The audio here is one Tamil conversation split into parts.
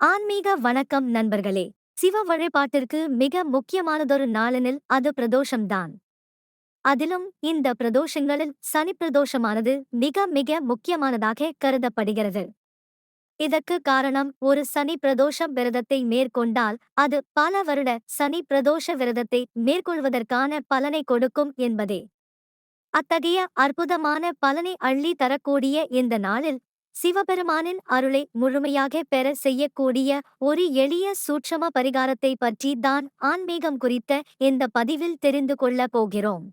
ஆன்மீக வணக்கம் நண்பர்களே. சிவ வழிபாட்டிற்கு மிக முக்கியமானதொரு நாளெனில் அது பிரதோஷம்தான். அதிலும் இந்த பிரதோஷங்களில் சனி பிரதோஷமானது மிக மிக முக்கியமானதாக கருதப்படுகிறது. இதற்கு காரணம் ஒரு சனி பிரதோஷ விரதத்தை மேற்கொண்டால் அது பல வருட சனி பிரதோஷ விரதத்தை மேற்கொள்வதற்கான பலனை கொடுக்கும் என்பதே. அத்தகைய அற்புதமான பலனை அள்ளி தரக்கூடிய இந்த நாளில் சிவபெருமானின் அருளை முழுமையாக பெற செய்யக்கூடிய ஒரு எளிய சூட்சம பரிகாரத்தை பற்றி தான் ஆன்மீகம் குறித்த இந்த பதிவில் தெரிந்து கொள்ளப் போகிறோம்.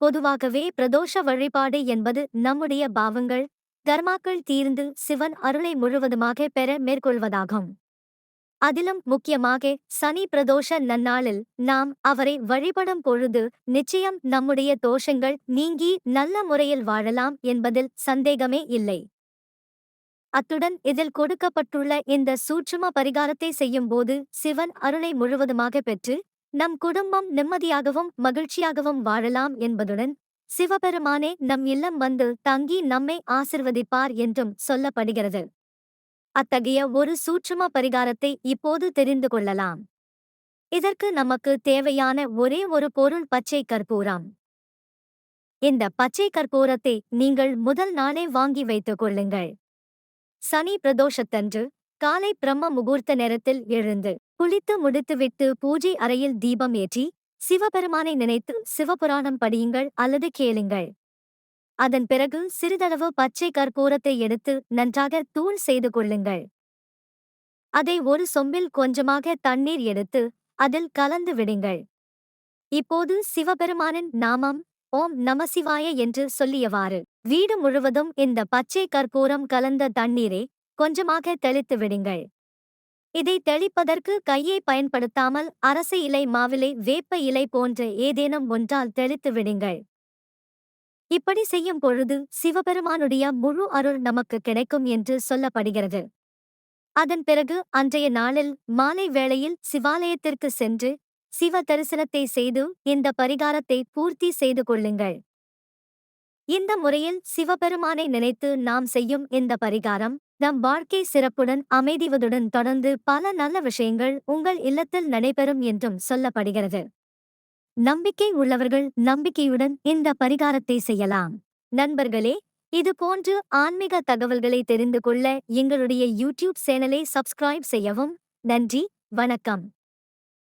பொதுவாகவே பிரதோஷ வழிபாடு என்பது நம்முடைய பாவங்கள் கர்மாக்கள் தீர்ந்து சிவன் அருளை முழுவதுமாக பெற மேற்கொள்வதாகும். அதிலும் முக்கியமாக சனி பிரதோஷ நன்னாளில் நாம் அவரை வழிபடும் பொழுது நிச்சயம் நம்முடைய தோஷங்கள் நீங்கி நல்ல முறையில் வாழலாம் என்பதில் சந்தேகமே இல்லை. அத்துடன் இதில் கொடுக்கப்பட்டுள்ள இந்த சூட்சும பரிகாரத்தை செய்யும்போது சிவன் அருளை முழுவதுமாக பெற்று நம் குடும்பம் நிம்மதியாகவும் மகிழ்ச்சியாகவும் வாழலாம் என்பதுடன் சிவபெருமானே நம் இல்லம் வந்து தங்கி நம்மை ஆசிர்வதிப்பார் என்றும் சொல்லப்படுகிறது. அத்தகைய ஒரு சூட்சும பரிகாரத்தை இப்போது தெரிந்து கொள்ளலாம். இதற்கு நமக்கு தேவையான ஒரே ஒரு பொருள் பச்சை கற்பூரம். இந்த பச்சை கற்பூரத்தை நீங்கள் முதல் நாளே வாங்கி வைத்துக் கொள்ளுங்கள். சனி பிரதோஷத்தன்று காலை பிரம்ம முகூர்த்த நேரத்தில் எழுந்து குளித்து முடித்துவிட்டு பூஜை அறையில் தீபம் ஏற்றி சிவபெருமானை நினைத்து சிவபுராணம் படியுங்கள் அல்லது கேளுங்கள். அதன் பிறகு சிறிதளவு பச்சை கற்பூரத்தை எடுத்து நன்றாக தூள் செய்து கொள்ளுங்கள். அதை ஒரு சொம்பில் கொஞ்சமாக தண்ணீர் எடுத்து அதில் கலந்து விடுங்கள். இப்போது சிவபெருமானின் நாமம் ஓம் நமசிவாய என்று சொல்லியவாறு வீடு முழுவதும் இந்த பச்சை கற்பூரம் கலந்த தண்ணீரை கொஞ்சமாக தெளித்து விடுங்கள். இதை தெளிப்பதற்கு கையை பயன்படுத்தாமல் அரச இலை மாவிலை வேப்ப இலை போன்ற ஏதேனும் ஒன்றால் தெளித்து விடுங்கள். இப்படி செய்யும் பொழுது சிவபெருமானுடைய முழு அருள் நமக்கு கிடைக்கும் என்று சொல்லப்படுகிறது. அதன் பிறகு அன்றைய நாளில் மாலை வேளையில் சிவாலயத்திற்கு சென்று சிவ தரிசனத்தை செய்து இந்த பரிகாரத்தை பூர்த்தி செய்து கொள்ளுங்கள். இந்த முறையில் சிவபெருமானை நினைத்து நாம் செய்யும் இந்த பரிகாரம் நம் வாழ்க்கை சிறப்புடன் அமைதிவதுடன் தொடர்ந்து பல நல்ல விஷயங்கள் உங்கள் இல்லத்தில் நடைபெறும் என்றும் சொல்லப்படுகிறது. நம்பிக்கை உள்ளவர்கள் நம்பிக்கையுடன் இந்த பரிகாரத்தை செய்யலாம். நண்பர்களே இது போன்று ஆன்மீக தகவல்களை தெரிந்து கொள்ள எங்களுடைய யூடியூப் சேனலை சப்ஸ்கிரைப் செய்யவும். நன்றி வணக்கம்.